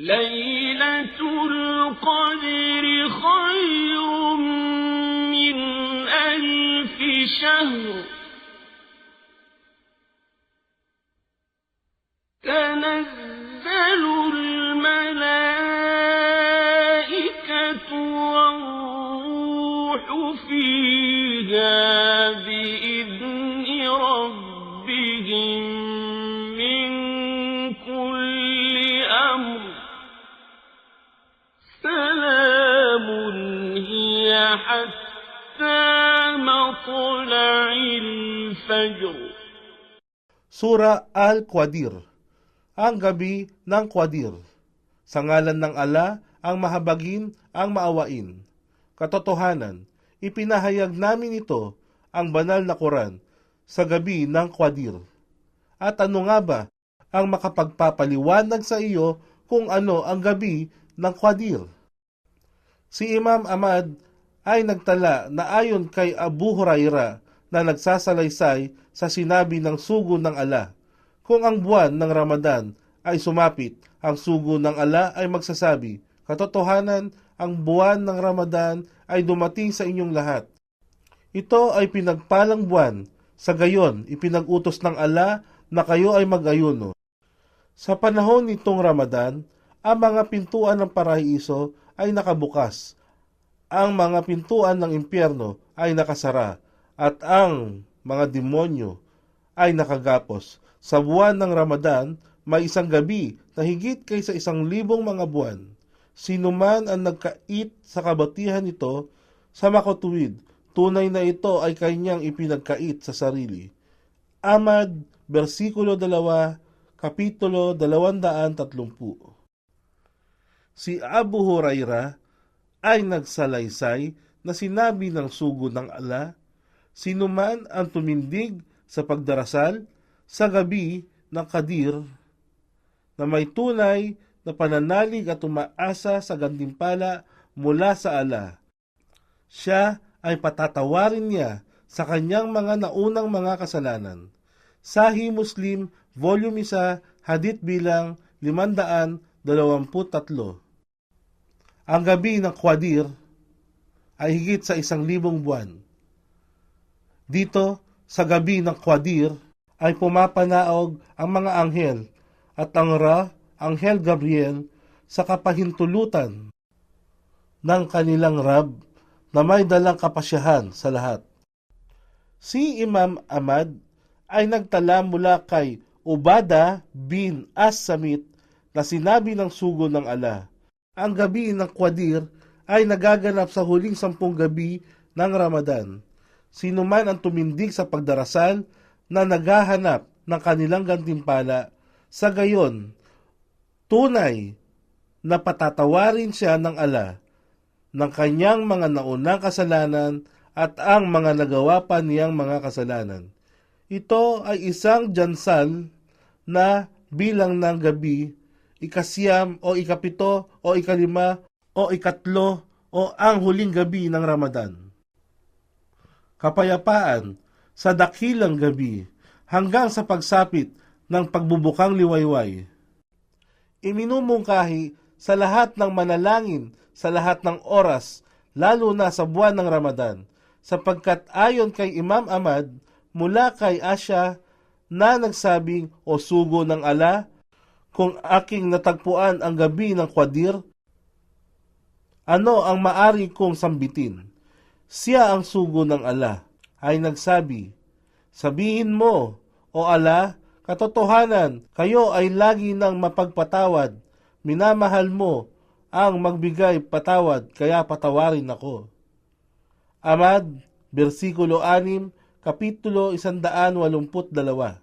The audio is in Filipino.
ليلة القدر خير من ألف شهر. تنزل الملائكة والروح فيها مطلع الفجر Sura Al-Qadir Ang gabi ng Qadir Sa ngalan ng ala, ang mahabagin, ang maawain. Katotohanan, ipinahayag namin ito, ang banal na Quran, sa gabi ng Qadir. At ano nga ba ang makapagpapaliwanag sa iyo kung ano ang gabi ng Qadir? Si Imam Ahmad ay nagtala na ayon kay Abu Huraira na nagsasalaysay sa sinabi ng sugo ng ala. Kung ang buwan ng Ramadan ay sumapit, ang sugo ng ala ay magsasabi, Katotohanan, ang buwan ng Ramadan ay dumating sa inyong lahat. Ito ay pinagpalang buwan, sa gayon ipinag-utos ng ala na kayo ay mag-ayuno. Sa panahon nitong Ramadan, ang mga pintuan ng paraiso ay nakabukas. Ang mga pintuan ng impyerno ay nakasara at ang mga demonyo ay nakagapos. Sa buwan ng Ramadan, may isang gabi na higit kaysa isang libong mga buwan. Sino man ang nagkait sa kabatihan nito sa makatuwid, tunay na ito ay kanyang ipinagkait sa sarili. Amad, versikulo 2, kapitulo 230. Si Abu Huraira ay nagsalaysay na sinabi ng sugo ng ala, sino man ang tumindig sa pagdarasal sa gabi ng Kadir na may tunay na pananalig at umaasa sa gantimpala mula sa ala. Siya ay patatawarin niya sa kanyang mga naunang mga kasalanan. Sahi Muslim, Volume 1, Hadith bilang 523. Ang gabi ng Qadir ay higit sa isang libong buwan. Dito, sa gabi ng Qadir, ay pumapanaog ang mga anghel at ang Ra, Anghel Gabriel, sa kapahintulutan ng kanilang Rab na may dalang kapasyahan sa lahat. Si Imam Ahmad ay nagtala mula kay Ubada bin As-Samit na sinabi ng sugo ng ala. Ang gabi ng Qadir ay nagaganap sa huling sampung gabi ng Ramadan. Sino man ang tumindig sa pagdarasal na naghahanap ng kanilang gantimpala, sa gayon, tunay na patatawarin siya ng ala ng kanyang mga naunang kasalanan at ang mga nagawa pa niyang mga kasalanan. Ito ay isang jansal na bilang ng gabi, ikasiyam o ikapito o ikalima o ikatlo o ang huling gabi ng Ramadan. Kapayapaan sa dakilang gabi hanggang sa pagsapit ng pagbubukang liwayway. Iminumungkahi sa lahat ng manalangin sa lahat ng oras, lalo na sa buwan ng Ramadan, sapagkat ayon kay Imam Ahmad, mula kay Asya na nagsabing o sugo ng ala, kung aking natagpuan ang gabi ng Qadir, ano ang maari kong sambitin? Siya ang sugo ng ala, ay nagsabi, Sabihin mo, o ala, katotohanan, kayo ay lagi nang mapagpatawad, minamahal mo ang magbigay patawad, kaya patawarin ako. Amad, versikulo 6, kapitulo 182.